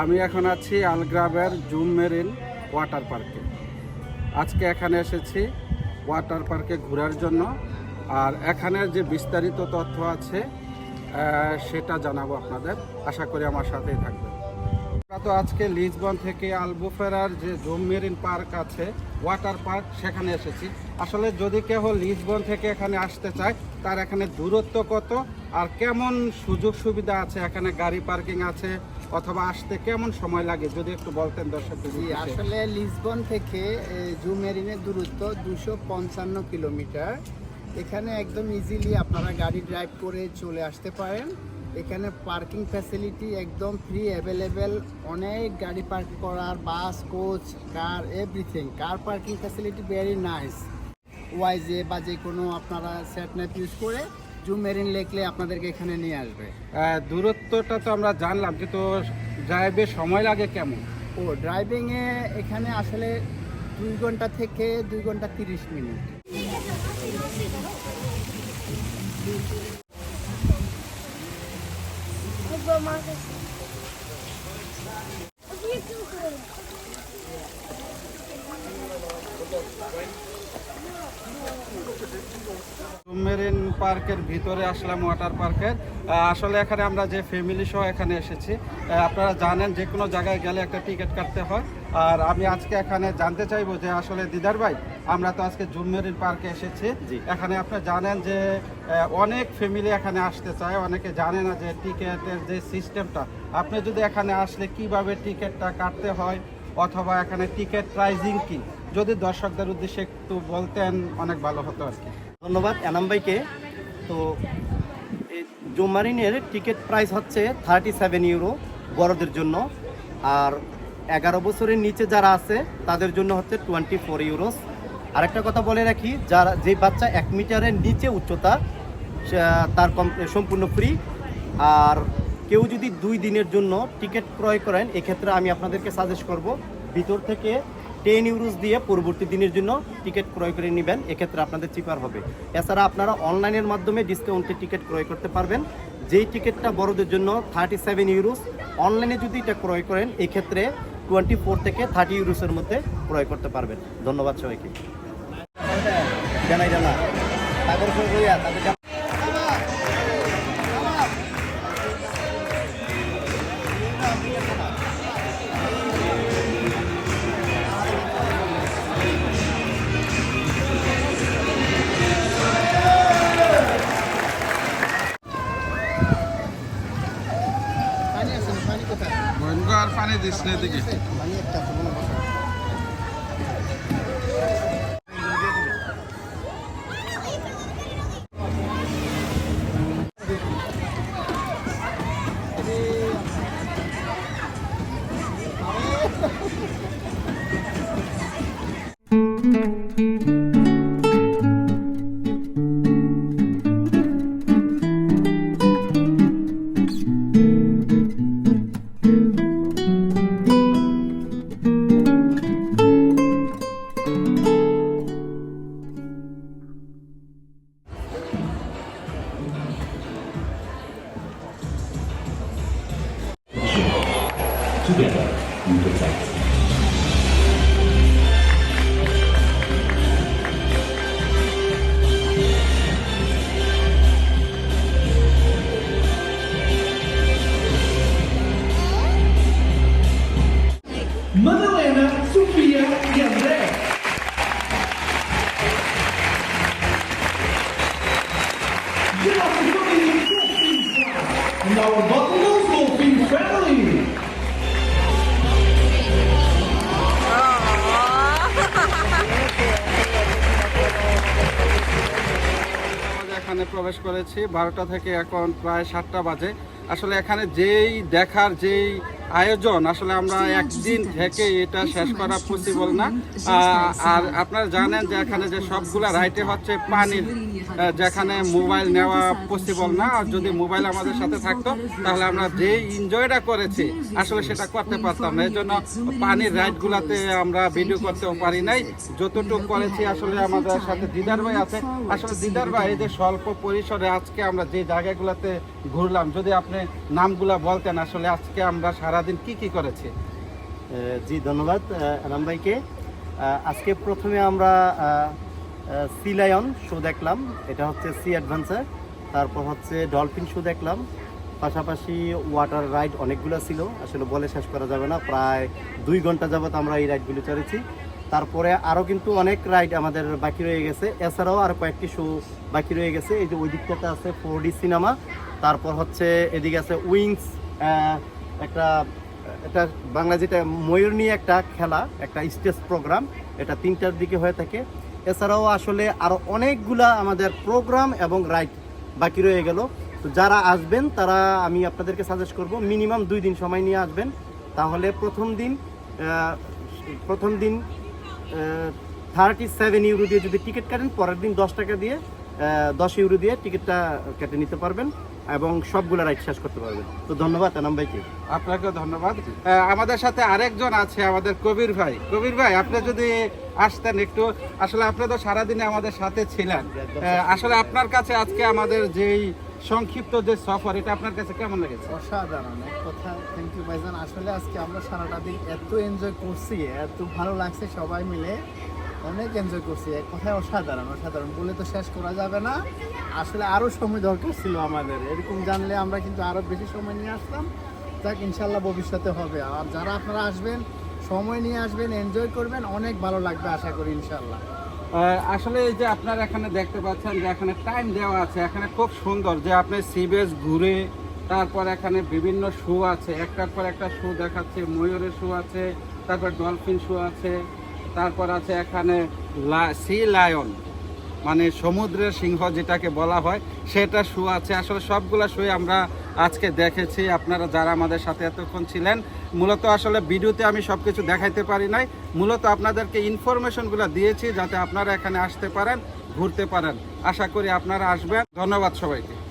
আমি এখন আছি আলগ্রাবের জুম মেরিন ওয়াটার পার্কে। আজকে এখানে এসেছি ওয়াটার পার্কে ঘোরার জন্য। আর এখানের যে বিস্তারিত তথ্য আছে সেটা জানাব আপনাদের। আশা করি আমার সাথেই থাকবে আমরা তো আজকে লিসবন থেকে আলবুফেরার যে জুম মেরিন পার্ক আছে, ওয়াটার পার্ক, সেখানে এসেছি। আসলে যদি কেউ লিসবন থেকে এখানে আসতে চায়, তার এখানে দূরত্ব কত? আর কেমন সুযোগ সুবিধা আছে? এখানে গাড়ি পার্কিং আছে অথবা আসতে কেমন সময় লাগে? যদি একটু বলতেন দর্শক আসলে লিসবন থেকে জুমেরিনের দূরত্ব দুশো পঞ্চান্ন কিলোমিটার। এখানে একদম ইজিলি আপনারা গাড়ি ড্রাইভ করে চলে আসতে পারেন। এখানে পার্কিং ফ্যাসিলিটি একদম ফ্রি অ্যাভেলেবেল অনেক গাড়ি পার্ক করার bus coach car everything car parking facility very nice ওয়াইজে বা যে কোনো আপনারা সেট ন্যাপ ইউজ করে জুম মেরিন লেকলে আপনাদেরকে এখানে নিয়ে আসবে। দূরত্বটা তো আমরা জানলাম কিন্তু ড্রাইভে সময় লাগে কেমন? ও ড্রাইভিংয়ে এখানে আসলে দুই ঘণ্টা থেকে দুই ঘণ্টা তিরিশ মিনিট। মেরিন পার্কের ভিতরে আসলাম ওয়াটার পার্কের আসলে এখানে আমরা যে ফ্যামিলি সহ এখানে এসেছি আপনারা জানেন যে কোনো জায়গায় গেলে একটা টিকিট কাটতে হয়। আর আমি আজকে এখানে জানতে চাইব যে আসলে দিদার ভাই আমরা তো আজকে জুম মেরিন পার্কে এসেছি। এখানে আপনি জানেন যে অনেক ফ্যামিলি এখানে আসতে চায় অনেকে জানে না যে টিকিটের যে সিস্টেমটা আপনি যদি এখানে আসলে কীভাবে টিকিটটা কাটতে হয় অথবা এখানে টিকিট প্রাইজিং কি যদি দর্শকদের উদ্দেশ্যে একটু বলতেন অনেক ভালো হতো আর কি। ধন্যবাদ, এনাম ভাইকে। তো জুমারিনের টিকিট প্রাইস হচ্ছে থার্টি সেভেন ইউরো বড়দের জন্য। আর এগারো বছরের নিচে যারা আছে, তাদের জন্য হচ্ছে টোয়েন্টি ফোর ইউরোস। আরেকটা কথা বলে রাখি, যারা, যে বাচ্চা এক মিটারের নিচে উচ্চতা তার কম- সম্পূর্ণ ফ্রি। আর কেউ যদি দুই দিনের জন্য টিকিট ক্রয় করেন, এক্ষেত্রে আমি আপনাদেরকে সাজেস্ট করব, ভিতর থেকে টেন ইউরোস দিয়ে পরবর্তী দিনের জন্য টিকিট ক্রয় করে নেবেন। এক্ষেত্রে আপনাদের চিপার হবে। এছাড়া আপনারা অনলাইনের মাধ্যমে ডিসকাউন্টে টিকিট ক্রয় করতে পারবেন। যেই টিকিটটা বড়দের জন্য থার্টি সেভেন ইউরোস, অনলাইনে যদি এটা ক্রয় করেন, এক্ষেত্রে টোয়েন্টি ফোর থেকে থার্টি ইউরোসের মধ্যে ক্রয় করতে পারবেন। ধন্যবাদ সবাইকে। জানাই জানা। দিস না এদিকে পানি একটা Motherland! প্রবেশ করেছি বারোটা থেকে এখন প্রায় সাতটা বাজে। আসলে এখানে যেই দেখার যেই আয়োজন। আসলে আমরা একদিন থেকে এটা শেষ করা পসিবল না। আর আপনারা জানেন যে এখানে যে সবগুলা রাইটে হচ্ছে পানির যেখানে মোবাইল নেওয়া পসিবল না। আর যদি মোবাইল আমাদের সাথে থাকতো তাহলে আমরা যে এনজয়টা করেছি আসলে সেটা করতে পারতাম না। এই জন্য পানির রাইডগুলাতে আমরা ভিডিও করতেও পারি নাই। যতটুকু করেছি আসলে আমাদের সাথে দিদার ভাই আছে। আসলে দিদার ভাই এই যে স্বল্প পরিসরে আজকে আমরা যে জায়গাগুলোতে ঘুরলাম যদি আপনি নামগুলা বলতেন আসলে আজকে আমরা সারা সারাদিন কি কি করেছে? জি, ধন্যবাদ। রাম ভাইকে। আজকে প্রথমে আমরা সি লায়ন শো দেখলাম। এটা হচ্ছে সি অ্যাডভেঞ্চার। তারপর হচ্ছে ডলফিন শো দেখলাম। পাশাপাশি ওয়াটার রাইড অনেকগুলো ছিল। আসলে বলে শেষ করা যাবে না। প্রায় দুই ঘণ্টা যাবত আমরা এই রাইডগুলো চড়েছি তারপরে আরও কিন্তু অনেক রাইড আমাদের বাকি রয়ে গেছে। এছাড়াও আরও কয়েকটি শো বাকি রয়ে গেছে। এই যে ওই দিকটাতে আছে ফোর ডি সিনেমা। তারপর হচ্ছে এদিকে আছে উইংস একটা, এটা বাংলা যেটা ময়ূর নিয়ে একটা খেলা, একটা স্টেজ প্রোগ্রাম, এটা তিনটার দিকে হয়ে থাকে। এছাড়াও আসলে আরও অনেকগুলা আমাদের প্রোগ্রাম এবং রাইড বাকি রয়ে গেল। তো যারা আসবেন, তারা আমি আপনাদেরকে সাজেস্ট করব মিনিমাম দুই দিন সময় নিয়ে আসবেন। তাহলে প্রথম দিন প্রথম দিন থার্টি সেভেন ইউরো দিয়ে যদি টিকিট কাটেন, পরের দিন দশ টাকা দিয়ে দশ ইউরো দিয়ে টিকিটটা কেটে নিতে পারবেন এবং সবগুলো রাইড শেষ করতে পারবেন। তো ধন্যবাদ আনাম ভাইকে। আপনাকে ধন্যবাদ। আমাদের সাথে আরেকজন আছে আমাদের কবির ভাই। কবির ভাই আপনি যদি আসতেন একটু। আসলে আপনি তো সারাদিনে আমাদের সাথে ছিলেন। আসলে আপনার কাছে আজকে আমাদের যেই সংক্ষিপ্ত যে সফর এটা আপনার কাছে কেমন লেগেছে? অসাধারণ এক কথা। থ্যাংক ইউ ভাইজান। আসলে আজকে আমরা সারাটা দিন এত এনজয় করছি এত ভালো লাগছে সবাই মিলে। অনেক এনজয় করছি। এক কথায় অসাধারণ অসাধারণ। বলে তো শেষ করা যাবে না। আসলে আরও সময় দরকার ছিল আমাদের। এরকম জানলে আমরা কিন্তু আরও বেশি সময় নিয়ে আসতাম। যাক ইনশাল্লাহ ভবিষ্যতে হবে। আর যারা আপনারা আসবেন, সময় নিয়ে আসবেন এনজয় করবেন, অনেক ভালো লাগবে আশা করি ইনশাল্লাহ আসলে এই যে আপনারা এখানে দেখতে পাচ্ছেন যে এখানে টাইম দেওয়া আছে, এখানে খুব সুন্দর যে আপনি সিবেস ঘুরে তারপর এখানে বিভিন্ন শো আছে। একটার পর একটা শো দেখাচ্ছে, ময়ূরের শো আছে, তারপর ডলফিন শো আছে। তারপর আছে এখানে সি লায়ন মানে সমুদ্রের সিংহ যেটাকে বলা হয়, সেটা শু আছে। আসলে সবগুলো শুয়ে আমরা আজকে দেখেছি। আপনারা যারা আমাদের সাথে এতক্ষণ ছিলেন, মূলত আসলে ভিডিওতে আমি সব কিছু দেখাইতে পারি নাই। মূলত আপনাদেরকে ইনফরমেশনগুলো দিয়েছি যাতে আপনারা এখানে আসতে পারেন, ঘুরতে পারেন। আশা করি আপনারা আসবেন। ধন্যবাদ সবাইকে।